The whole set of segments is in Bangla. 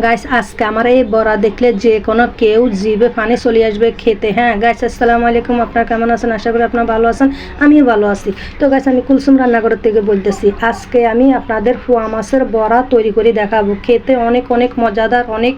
গাইস আজকে আমার এই বড়া দেখলে যে কোনো কেউ জিভে পানি চলে আসবে খেতে হ্যাঁ? গাইস আসসালামু আলাইকুম, আপনার কেমন আছেন? আশা করি আপনার ভালো আছেন, আমিও ভালো আছি। তো গাইস আমি কুলসুম রান্নাঘরের থেকে বলতেছি, আজকে আমি আপনাদের ফুয়া মাছের বড়া তৈরি করে দেখাবো। খেতে অনেক অনেক মজাদার, অনেক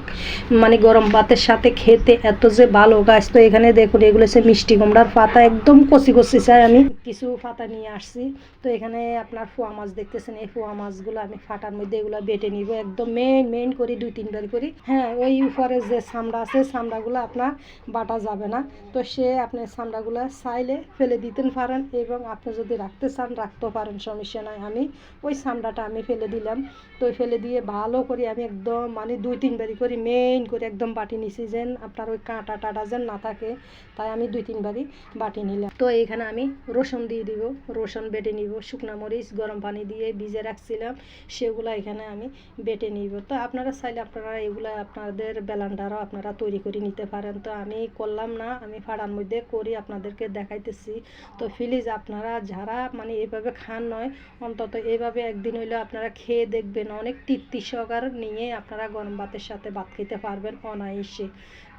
মানে গরম ভাতের সাথে খেতে এত যে ভালো। গাছ তো এখানে দেখুন, এগুলো হচ্ছে মিষ্টি কুমড়ার পাতা, একদম কচি কচি চাই আমি। কিছু পাতা নিয়ে আসছি। তো এখানে আপনার ফোয়া মাছ দেখতেছেন, এই ফোয়া মাছগুলো আমি ফাটার মধ্যে এগুলো বেটে নিব, একদম মেন মেন করে দুই তিনবার করি। হ্যাঁ ওই উপরে যে চামড়া আছে, চামড়াগুলো আপনার বাটা যাবে না। তো সে আপনি চামড়াগুলো চাইলে ফেলে দিতেন পারেন এবং আপনি যদি রাখতে চান, রাখতেও পারেন, সমস্যা নাই। আমি ওই চামড়াটা আমি ফেলে দিলাম। তো ফেলে দিয়ে ভালো করে আমি একদম মানে দুই তিনবারই করি মেইন করে একদম বাটি নিছি যেন আপনার ওই কাঁটা টাটা যেন না থাকে। তাই আমি দুই তিনবারই বাটি নিলাম। তো এখানে আমি রসুন দিয়ে দিব। রসুন বেটে নিব। শুকনা মরিচ, গরম পানি দিয়ে ভিজে রাখছিলাম। সেগুলো এখানে আমি বেটে নিব। তো আপনারা চাইলে আপনারা এগুলো আপনাদের বেলান্ডারও আপনারা তৈরি করে নিতে পারেন। তো আমি করলাম না, আমি ফাড়ার মধ্যে করি, আপনাদেরকে দেখাইতেছি। তো প্লিজ আপনারা যারা মানে এইভাবে খান নয়, অন্তত এইভাবে একদিন হইলেও আপনারা খেয়ে দেখবেন। অনেক তৃপ্তি সহকার নিয়ে আপনারা গরম ভাতের সাথে ভাত খেতে পারবেন অনায়াসে।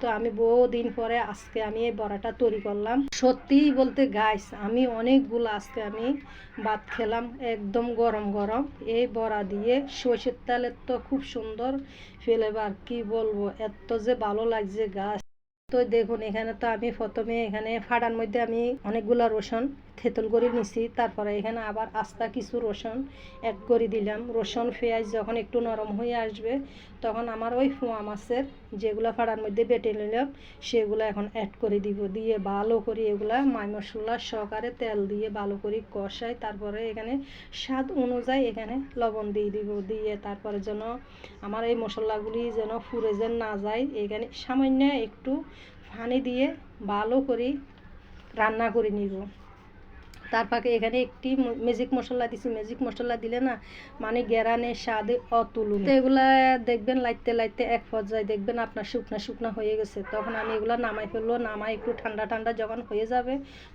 তো আমি বহুদিন পরে আজকে আমি এই বড়াটা তৈরি করলাম। সত্যিই বলতে গাইস আমি অনেকগুলো আজকে আমি ভাত খেলাম, একদম গরম গরম। এই বড়া দিয়ে সর্ষের তেলের তো খুব সুন্দর ফ্লেভার কি বলব? এত যে ভালো লাগছে গাছ। তো দেখুন, এখানে তো আমি প্রথমে এখানে ফাড়ার মধ্যে আমি অনেকগুলো রসুন থেতল করে নিছি, তারপরে এখানে আবার আস্তা কিছু রসুন অ্যাড করে দিলাম। রসুন, পেঁয়াজ যখন একটু নরম হয়ে আসবে, তখন আমার ওই ফোয়া মাছের যেগুলো ফাড়ার মধ্যে বেটে নিলাম, সেগুলো এখন অ্যাড করে দিব। দিয়ে ভালো করে এগুলা মাই মশলা সহকারে তেল দিয়ে ভালো করে কষাই, তারপরে এখানে স্বাদ অনুযায়ী এখানে লবণ দিয়ে দিব। দিয়ে তারপরে যেন আমার এই মশলাগুলি যেন ফুরে যেন না যায়, এখানে সামান্য একটু পানি দিয়ে ভালো করে রান্না করে নিব। তার ফাঁকে এখানে একটি ম্যাজিক মশলা দিছি। ম্যাজিক মশলা দিলে না মানে গেরানে স্বাদে অতুলন তো এগুলা দেখবেন লাইতে লাইতে এক পর্যায়ে দেখবেন আপনার শুকনা শুকনা হয়ে গেছে। তখন আমি এগুলো নামাই ফেলব। নামাই একটু ঠান্ডা ঠান্ডা যখন হয়ে যাবে,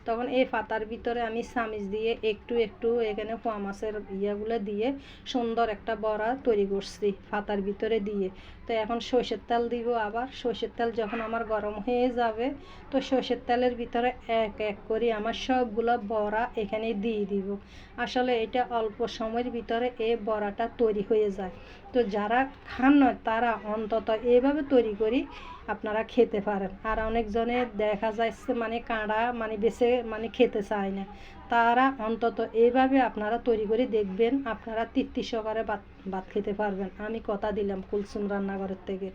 তখন এই পাতার ভিতরে আমি চামিচ দিয়ে একটু একটু এখানে পোয়া মাছের ইয়েগুলো দিয়ে সুন্দর একটা বড়া তৈরি করছি পাতার ভিতরে দিয়ে। তো এখন সর্ষের তেল দিব আবার। সর্ষের তেল যখন আমার গরম হয়ে যাবে, তো সর্ষের তেলের ভিতরে এক এক করে আমার সবগুলো বড়া এখানে দিয়ে দিব। আসলে এটা অল্প সময়ের ভিতরে এই বড়াটা তৈরি হয়ে যায়। তো যারা খান নয়, তারা অন্তত এইভাবে তৈরি করি আপনারা খেতে পারেন। আর অনেকজনে দেখা যাচ্ছে মানে কাঁড়া মানে বেছে মানে খেতে চায় না। তারা অন্তত এইভাবে আপনারা তৈরি করে দেখবেন, আপনারা তৃপ্তি সহকারে ভাত ভাত খেতে পারবেন। আমি কথা দিলাম কুলসুম রান্নাঘরের থেকে।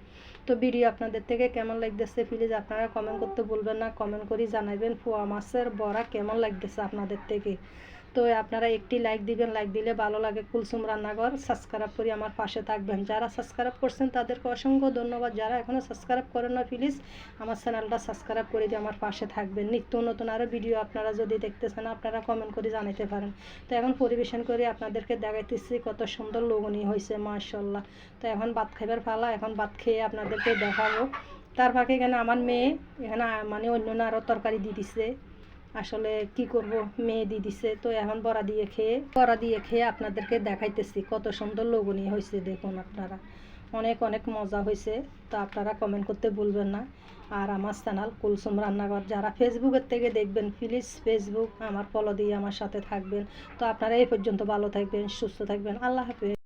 তো ভিডিও আপনাদের থেকে কেমন লাগতেছে প্লিজ আপনারা কমেন্ট করতে বলবেন না। কমেন্ট করে জানাবেন পোয়া মাছের বড়া কেমন লাগতেছে আপনাদের থেকে। তো আপনারা একটি লাইক দিবেন লাইক দিলে ভালো লাগে। কুলসুম রান্নাঘর সাবস্ক্রাইব করে আমার পাশে থাকবেন। যারা সাবস্ক্রাইব করছেন, তাদেরকে অসংখ্য ধন্যবাদ। যারা এখনও সাবস্ক্রাইব করেন না প্লিজ আমার চ্যানেলটা সাবস্ক্রাইব করে দিয়ে আমার পাশে থাকবেন। নিত্য নতুন আরও ভিডিও আপনারা যদি দেখতে চান, আপনারা কমেন্ট করে জানাতে পারেন। তো এখন পরিবেশন করে আপনাদেরকে দেখাইতেছি কত সুন্দর লগনি হয়েছে মার্শাল্লাহ তো এখন ভাত খাইবার ফালা এখন ভাত খেয়ে আপনাদেরকে দেখাবো। তার ফাঁকে এখানে আমার মেয়ে, এখানে মানে অন্য আরও তরকারি দিয়ে দিছে। আসলে কি করব? মেয়ে দিয়ে দিছে, তো এখন বড়া দিয়ে খেয়ে, বড়া দিয়ে খেয়ে আপনাদেরকে দেখাইতেছি কত সুন্দর লগনি হয়েছে দেখুন আপনারা। অনেক অনেক মজা হয়েছে তো আপনারা কমেন্ট করতে ভুলবেন না। আর আমার চ্যানেল কুলসুম রান্নাঘর যারা ফেসবুকের থেকে দেখবেন প্লিজ ফেসবুক আমার ফলো দিয়ে আমার সাথে থাকবেন। তো আপনারা এই পর্যন্ত ভালো থাকবেন, সুস্থ থাকবেন। আল্লাহ হাফেজ।